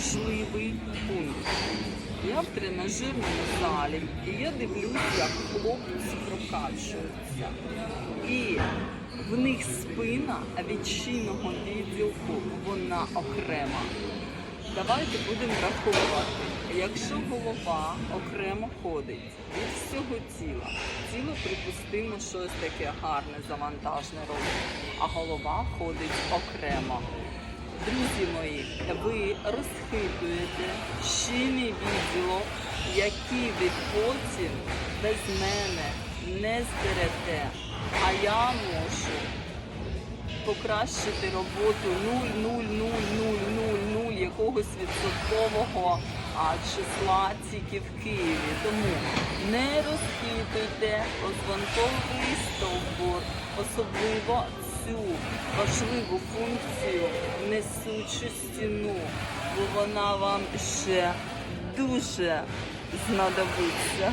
важливий пункт. Я в тренажерному залі, і я дивлюсь, як хлопці прокачуються. І в них спина від шийного відділку, вона окрема. Давайте будемо рахувати. Якщо голова окремо ходить від всього тіла, тіло припустимо щось таке гарне, завантажне робить, а голова ходить окремо. Ви розхитуєте щільний відділок, який ви потім без мене не здерете. А я можу покращити роботу 0,00000 якогось відсоткового а, числа тільки в Києві. Тому не розхитуйте позвонковий стовбур, особливо цю важливу функцію несучу стіну, бо вона вам ще дуже знадобиться.